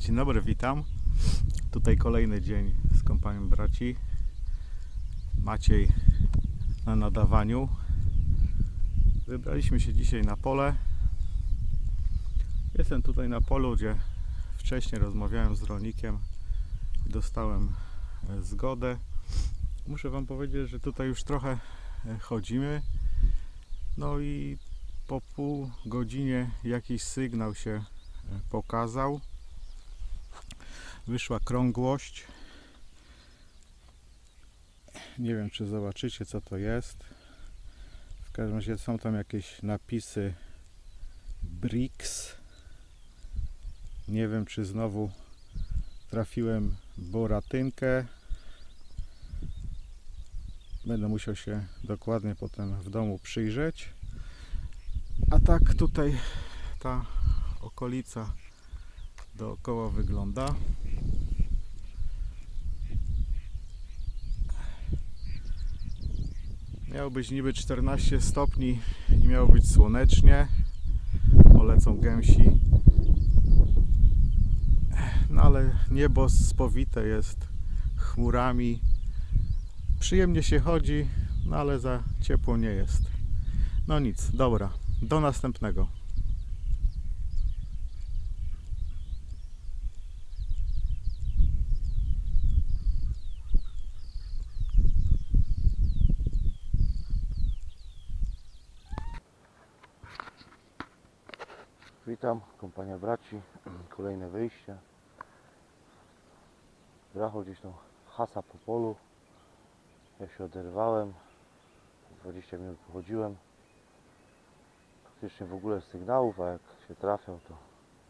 Dzień dobry, witam. Tutaj kolejny dzień z kompanią braci. Maciej na nadawaniu. Wybraliśmy się dzisiaj na pole. Jestem tutaj na polu, gdzie wcześniej rozmawiałem z rolnikiem i dostałem e, zgodę. Muszę Wam powiedzieć, że tutaj już trochę e, chodzimy. No i po pół godzinie jakiś sygnał się e, pokazał. Wyszła krągłość. Nie wiem, czy zobaczycie, co to jest. W każdym razie są tam jakieś napisy BRICS. Nie wiem, czy znowu trafiłem boratynkę. Będę musiał się dokładnie potem w domu przyjrzeć. A tak tutaj ta okolica dookoła wygląda. Miało być niby 14 stopni i miało być słonecznie. Polecą gęsi. No ale niebo spowite jest chmurami. Przyjemnie się chodzi, no ale za ciepło nie jest. No nic, dobra. Do następnego. Witam, kompania braci, kolejne wyjście. Rachol gdzieś tam hasa po polu. Ja się oderwałem. 20 minut pochodziłem. Praktycznie w ogóle sygnałów, a jak się trafiał, to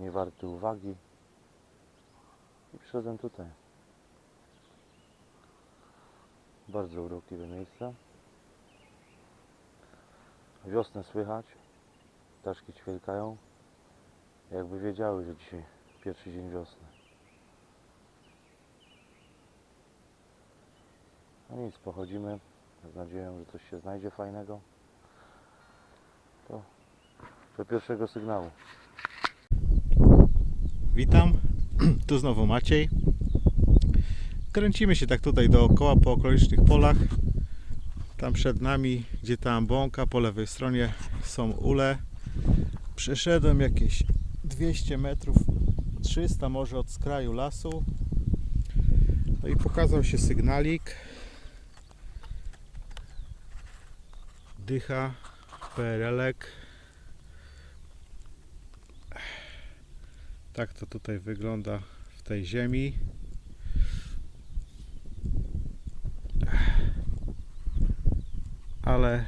nie warty uwagi. I przyszedłem tutaj. Bardzo urokliwe miejsce. Wiosnę słychać. Ptaszki ćwierkają. Jakby wiedziały, że dzisiaj pierwszy dzień wiosny. No nic, pochodzimy z nadzieją, że coś się znajdzie fajnego. To do pierwszego sygnału. Witam, tu znowu Maciej. Kręcimy się tak tutaj dookoła po okolicznych polach. Tam przed nami, gdzie ta ambonka, po lewej stronie są ule. Przeszedłem jakieś 200 metrów, 300 może od skraju lasu. No i pokazał się sygnalik. Dycha, PRL-ek. Tak to tutaj wygląda w tej ziemi. Ale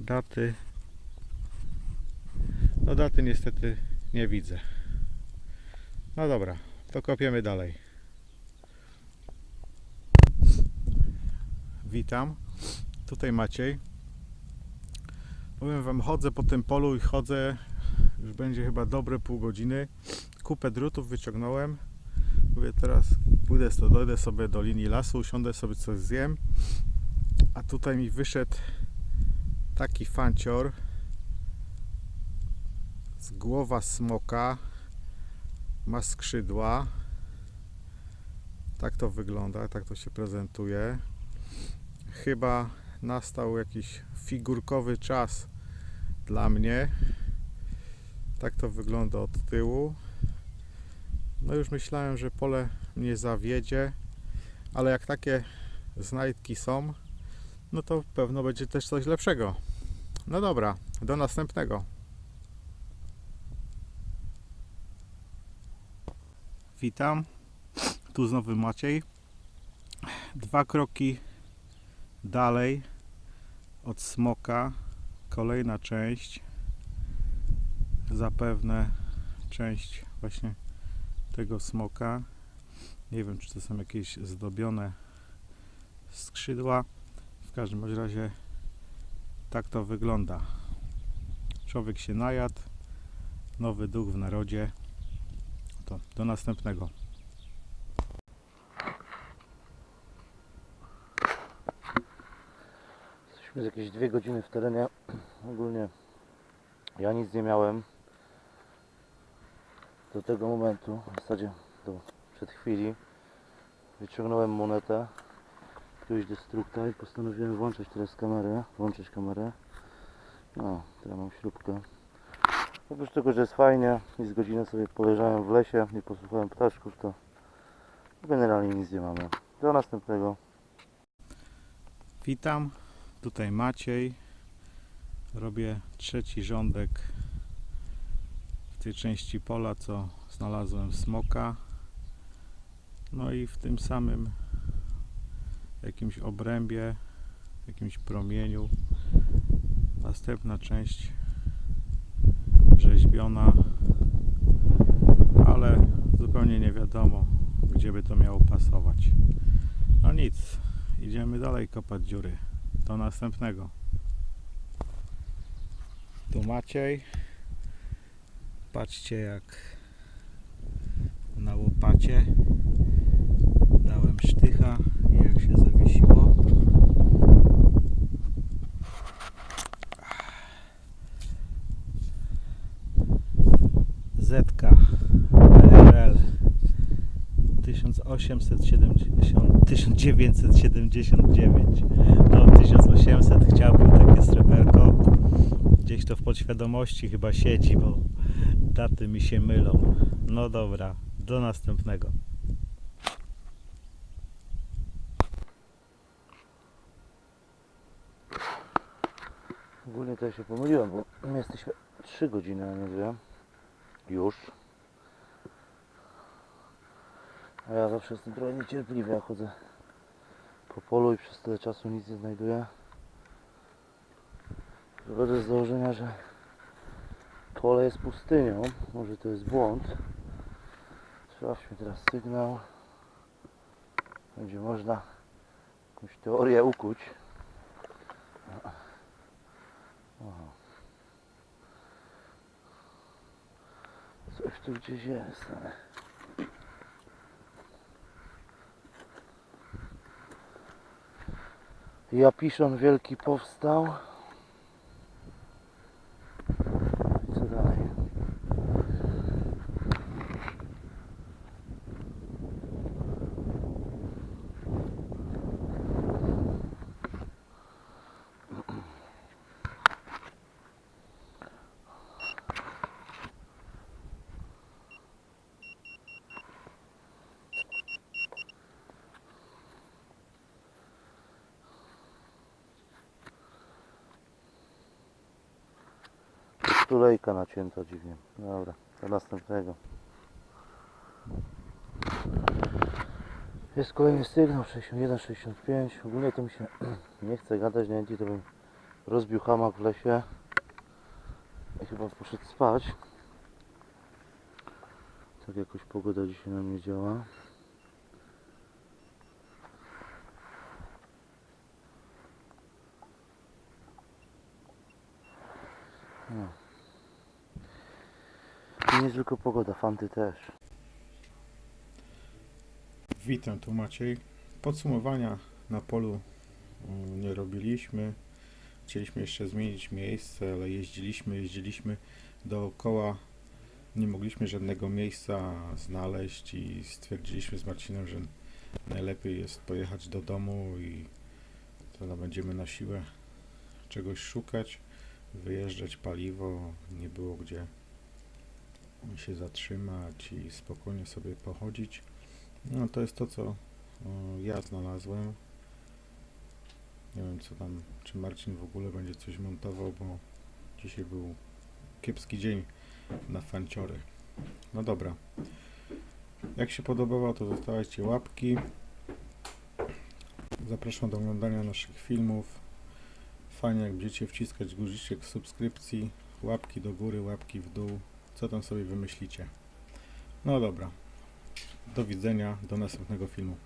daty. No daty niestety nie widzę. No dobra, to kopiemy dalej. Witam. Tutaj Maciej. Powiem wam, chodzę po tym polu i chodzę już będzie chyba dobre pół godziny. Kupę drutów wyciągnąłem. Mówię teraz pójdę, dojdę sobie do linii lasu, usiądę sobie coś zjem. A tutaj mi wyszedł taki fancior głowa smoka. Ma skrzydła. Tak to wygląda, tak to się prezentuje. Chyba nastał jakiś figurkowy czas dla mnie. Tak to wygląda od tyłu. No już myślałem, że pole mnie zawiedzie, ale jak takie znajdki są, no to pewno będzie też coś lepszego. No dobra, do następnego. Witam. Tu znowu Maciej. Dwa kroki dalej od smoka. Kolejna część zapewne część właśnie tego smoka. Nie wiem, czy to są jakieś zdobione skrzydła. W każdym razie tak to wygląda. Człowiek się najadł, nowy duch w narodzie. To do następnego. Jesteśmy jakieś dwie godziny w terenie. Ogólnie ja nic nie miałem. do tego momentu, w zasadzie do przed chwili, wyciągnąłem monetę, jakiegoś destrukta i postanowiłem włączyć teraz kamerę, włączyć kamerę. No, teraz mam śrubkę. Oprócz tego, że jest fajnie i z godzinę sobie poleżałem w lesie i posłuchałem ptaszków, to generalnie nic nie mamy. Do następnego. Witam, tutaj Maciej. Robię trzeci rządek w tej części pola, co znalazłem smoka. No i w tym samym jakimś obrębie, jakimś promieniu. Następna część rzeźbiona, ale zupełnie nie wiadomo, gdzie by to miało pasować. No nic, Idziemy dalej kopać dziury. Do następnego. Tu Maciej. Patrzcie jak na łopacie 1870, 1979 no 1800 chciałbym takie sreberko gdzieś to w podświadomości chyba siedzi bo daty mi się mylą no dobra, do następnego Ogólnie to ja się pomyliłem, bo my jesteśmy 3 godziny, a nie 2. Już. A ja zawsze jestem trochę niecierpliwy, jak chodzę po polu i przez tyle czasu nic nie znajduję. Wychodzę z założenia, że pole jest pustynią. Może to jest błąd. Sprawdźmy teraz sygnał. Będzie można jakąś teorię ukuć. Aha. Coś tu gdzieś jest, ale... Japiszon wielki powstał. I co dalej? Tulejka nacięta dziwnie. Dobra, do następnego. Jest kolejny sygnał 61, 65. Ogólnie to mi się nie chce gadać, nie to bym rozbił hamak w lesie i chyba poszedł spać. Tak jakoś pogoda dzisiaj na mnie działa. No. Nie tylko pogoda, fanty też. Witam, tu Maciej. Podsumowania na polu mm, nie robiliśmy. Chcieliśmy jeszcze zmienić miejsce, ale jeździliśmy, jeździliśmy dookoła. Nie mogliśmy żadnego miejsca znaleźć i stwierdziliśmy z Marcinem, że najlepiej jest pojechać do domu i teraz będziemy na siłę czegoś szukać, wyjeżdżać paliwo. Nie było gdzie się zatrzymać i spokojnie sobie pochodzić. No to jest to, co ja znalazłem. Nie wiem, co tam, czy Marcin w ogóle będzie coś montował, bo dzisiaj był kiepski dzień na fanciory. No dobra. Jak się podobało, to zostawiajcie łapki. Zapraszam do oglądania naszych filmów. Fajnie, jak będziecie wciskać guziczek subskrypcji, łapki do góry, łapki w dół, co tam sobie wymyślicie. No dobra. Do widzenia, do następnego filmu.